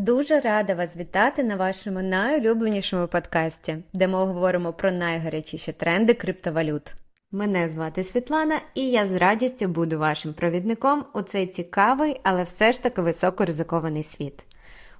Дуже рада вас вітати на вашому найулюбленішому подкасті, де ми говоримо про найгарячіші тренди криптовалют. Мене звати Світлана, і я з радістю буду вашим провідником у цей цікавий, але все ж таки високоризикований світ.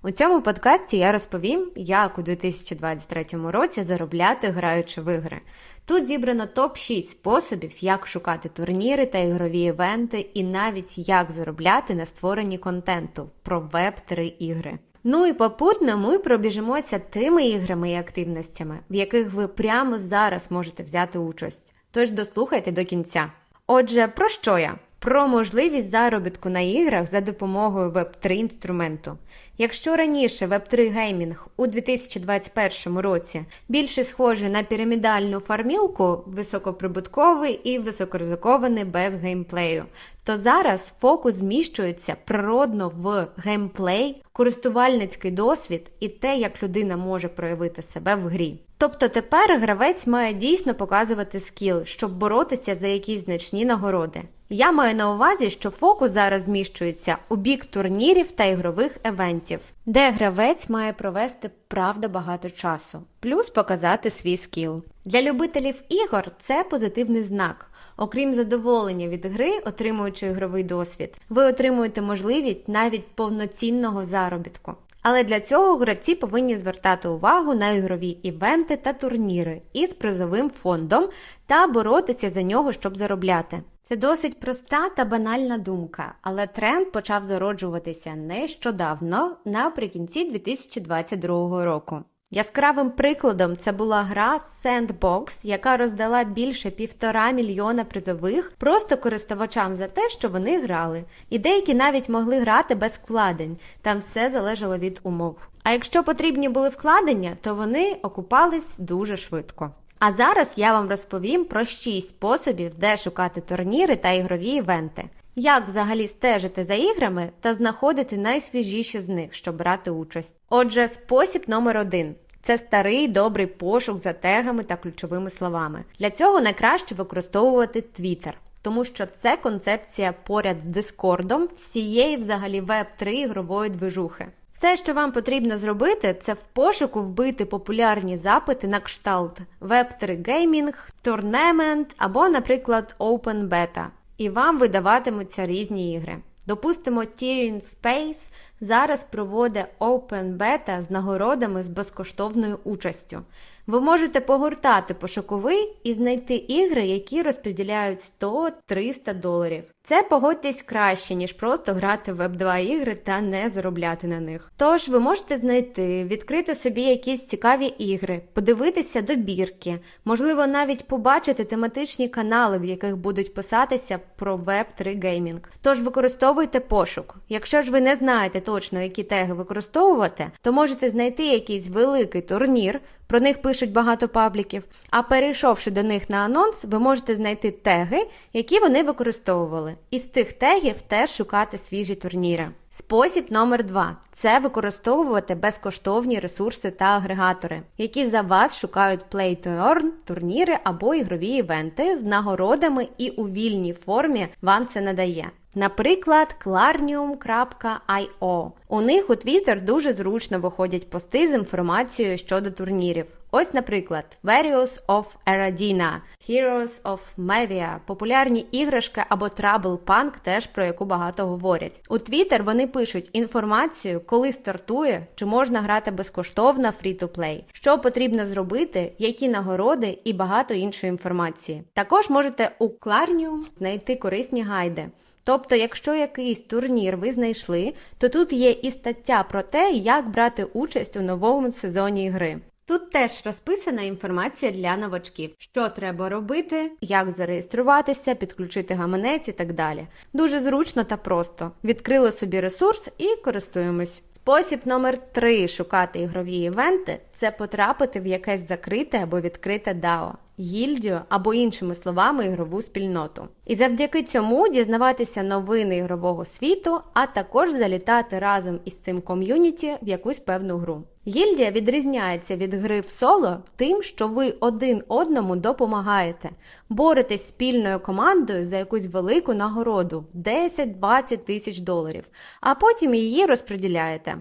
У цьому подкасті я розповім, як у 2023 році заробляти граючи в ігри. Тут зібрано топ-6 способів, як шукати турніри та ігрові івенти, і навіть як заробляти на створенні контенту про веб-3 ігри. Ну і попутно ми пробіжимося тими іграми і активностями, в яких ви прямо зараз можете взяти участь. Тож дослухайте до кінця. Отже, про що я? Про можливість заробітку на іграх за допомогою Web3 інструменту. Якщо раніше Web3 геймінг у 2021 році більше схожий на пірамідальну фармілку, високоприбутковий і високоризикований без геймплею, то зараз фокус зміщується природно в геймплей, користувальницький досвід і те, як людина може проявити себе в грі. Тобто тепер гравець має дійсно показувати скіл, щоб боротися за якісь значні нагороди. Я маю на увазі, що фокус зараз зміщується у бік турнірів та ігрових евентів, де гравець має провести правда багато часу, плюс показати свій скіл. Для любителів ігор це позитивний знак. Окрім задоволення від гри, отримуючи ігровий досвід, ви отримуєте можливість навіть повноцінного заробітку. Але для цього гравці повинні звертати увагу на ігрові івенти та турніри із призовим фондом та боротися за нього, щоб заробляти. Це досить проста та банальна думка, але тренд почав зароджуватися нещодавно наприкінці 2022 року. Яскравим прикладом це була гра Sandbox, яка роздала більше півтора мільйона призових просто користувачам за те, що вони грали, і деякі навіть могли грати без вкладень, там все залежало від умов. А якщо потрібні були вкладення, то вони окупались дуже швидко. А зараз я вам розповім про 6 способів, де шукати турніри та ігрові івенти. Як взагалі стежити за іграми та знаходити найсвіжіші з них, щоб брати участь? Отже, спосіб номер один. Це старий добрий пошук за тегами та ключовими словами. Для цього найкраще використовувати Twitter, тому що це концепція поряд з Дискордом всієї взагалі веб-3 ігрової движухи. Все, що вам потрібно зробити, це в пошуку вбити популярні запити на кшталт Web3 Gaming, Tournament або, наприклад, Open Beta, і вам видаватимуться різні ігри. Допустимо, Tyrion Space зараз проводить Open Beta з нагородами з безкоштовною участю. Ви можете погортати пошуковий і знайти ігри, які розподіляють 100-300 доларів. Це погодьтесь краще, ніж просто грати в Web2 ігри та не заробляти на них. Тож ви можете знайти, відкрити собі якісь цікаві ігри, подивитися добірки, можливо, навіть побачити тематичні канали, в яких будуть писатися про Web3 геймінг. Тож використовуйте пошук. Якщо ж ви не знаєте точно, які теги використовувати, то можете знайти якийсь великий турнір. Про них пишуть багато пабліків. А перейшовши до них на анонс, ви можете знайти теги, які вони використовували. І з цих тегів теж шукати свіжі турніри. Спосіб номер два це використовувати безкоштовні ресурси та агрегатори, які за вас шукають Play to Earn, турніри або ігрові івенти з нагородами і у вільній формі вам це надає. Наприклад, clarnium.io. У них у Twitter дуже зручно виходять пости з інформацією щодо турнірів. Ось, наприклад, Various of Eradina, Heroes of Mavia, популярні іграшки або Trouble Punk, теж про яку багато говорять. У Twitter вони пишуть інформацію, коли стартує, чи можна грати безкоштовно free-to-play, що потрібно зробити, які нагороди і багато іншої інформації. Також можете у Clarnium знайти корисні гайди. Тобто, якщо якийсь турнір ви знайшли, то тут є і стаття про те, як брати участь у новому сезоні гри. Тут теж розписана інформація для новачків, що треба робити, як зареєструватися, підключити гаманець і так далі. Дуже зручно та просто. Відкрили собі ресурс і користуємось. Спосіб номер три шукати ігрові івенти це потрапити в якесь закрите або відкрите DAO, гільдію або іншими словами ігрову спільноту. І завдяки цьому дізнаватися новини ігрового світу, а також залітати разом із цим ком'юніті в якусь певну гру. Гільдія відрізняється від гри в соло тим, що ви один одному допомагаєте, боретесь спільною командою за якусь велику нагороду в 10-20 тисяч доларів, а потім її розподіляєте.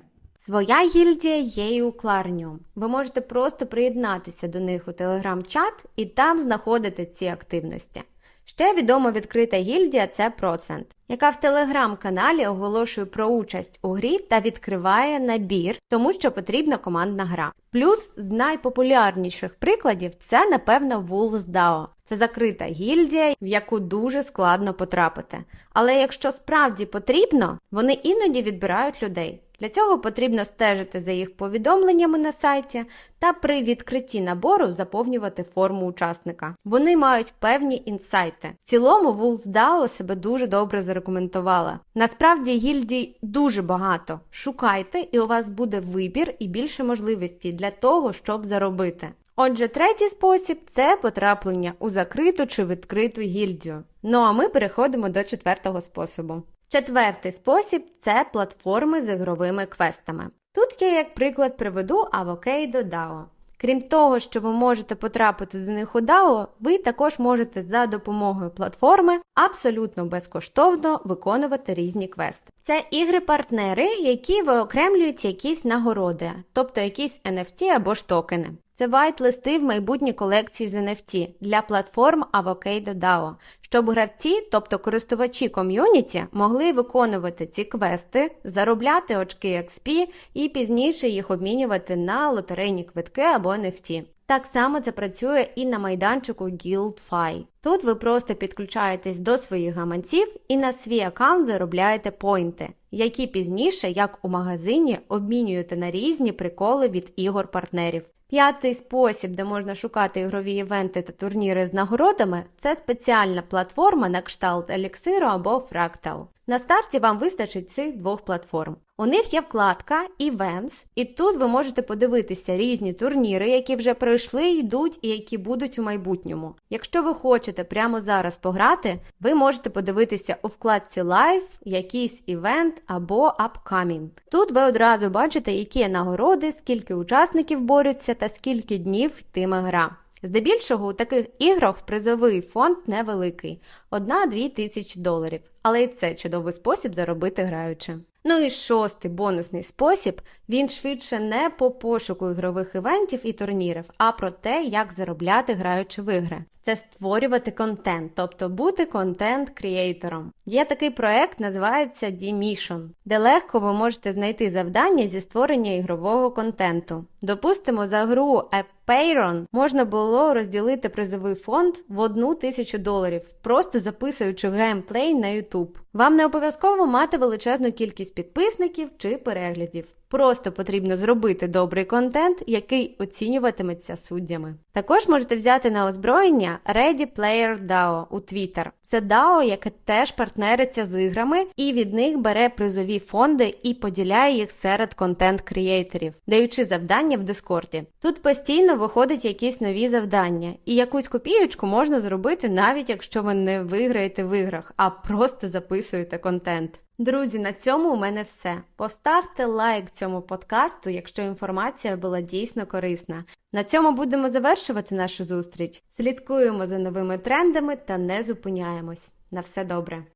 Своя гільдія є і у Clarion. Ви можете просто приєднатися до них у телеграм-чат і там знаходити ці активності. Ще відомо відкрита гільдія це Процент, яка в телеграм-каналі оголошує про участь у грі та відкриває набір, тому що потрібна командна гра. Плюс з найпопулярніших прикладів це, напевно, Wolves DAO. Це закрита гільдія, в яку дуже складно потрапити. Але якщо справді потрібно, вони іноді відбирають людей. Для цього потрібно стежити за їх повідомленнями на сайті та при відкритті набору заповнювати форму учасника. Вони мають певні інсайти. В цілому WulfsDAO себе дуже добре зарекомендувала. Насправді гільдій дуже багато. Шукайте, і у вас буде вибір і більше можливостей для того, щоб заробити. Отже, третій спосіб це потраплення у закриту чи відкриту гільдію. Ну а ми переходимо до четвертого способу. Четвертий спосіб це платформи з ігровими квестами. Тут я як приклад приведу Avocado DAO. Крім того, що ви можете потрапити до них у DAO, ви також можете за допомогою платформи абсолютно безкоштовно виконувати різні квести. Це ігри-партнери, які виокремлюють якісь нагороди, тобто якісь NFT або ж токени. Це вайт-листи в майбутній колекції з NFT для платформ Avocado DAO, щоб гравці, тобто користувачі ком'юніті, могли виконувати ці квести, заробляти очки XP і пізніше їх обмінювати на лотерейні квитки або NFT. Так само це працює і на майданчику GuildFi. Тут ви просто підключаєтесь до своїх гаманців і на свій аккаунт заробляєте поінти, які пізніше, як у магазині, обмінюєте на різні приколи від ігор-партнерів. П'ятий спосіб, де можна шукати ігрові івенти та турніри з нагородами, це спеціальна платформа на кшталт Еліксиру або Fractal. На старті вам вистачить цих двох платформ. У них є вкладка Events, і тут ви можете подивитися різні турніри, які вже пройшли, йдуть і які будуть у майбутньому. Якщо ви хочете прямо зараз пограти, ви можете подивитися у вкладці Live, якийсь івент або Upcoming. Тут ви одразу бачите, які є нагороди, скільки учасників борються та скільки днів йтиме гра. Здебільшого у таких іграх призовий фонд невеликий 1-2 тисячі доларів, але і це чудовий спосіб заробити граючи. Ну і шостий бонусний спосіб він швидше не по пошуку ігрових івентів і турнірів, а про те, як заробляти граючи в ігри. Це створювати контент, тобто бути контент-кріейтором. Є такий проект, називається D-Mission, де легко ви можете знайти завдання зі створення ігрового контенту. Допустимо, за гру Payron можна було розділити призовий фонд в одну тисячу доларів, просто записуючи геймплей на YouTube. Вам не обов'язково мати величезну кількість підписників чи переглядів. Просто потрібно зробити добрий контент, який оцінюватиметься суддями. Також можете взяти на озброєння Ready Player DAO у Twitter. Це DAO, яке теж партнериться з іграми і від них бере призові фонди і поділяє їх серед контент-крієйторів, даючи завдання в Дискорді. Тут постійно виходять якісь нові завдання, і якусь копієчку можна зробити навіть якщо ви не виграєте в іграх, а просто записуєте контент. Друзі, на цьому у мене все. Поставте лайк цьому подкасту, якщо інформація була дійсно корисна. На цьому будемо завершувати нашу зустріч. Слідкуємо за новими трендами та не зупиняємось. На все добре!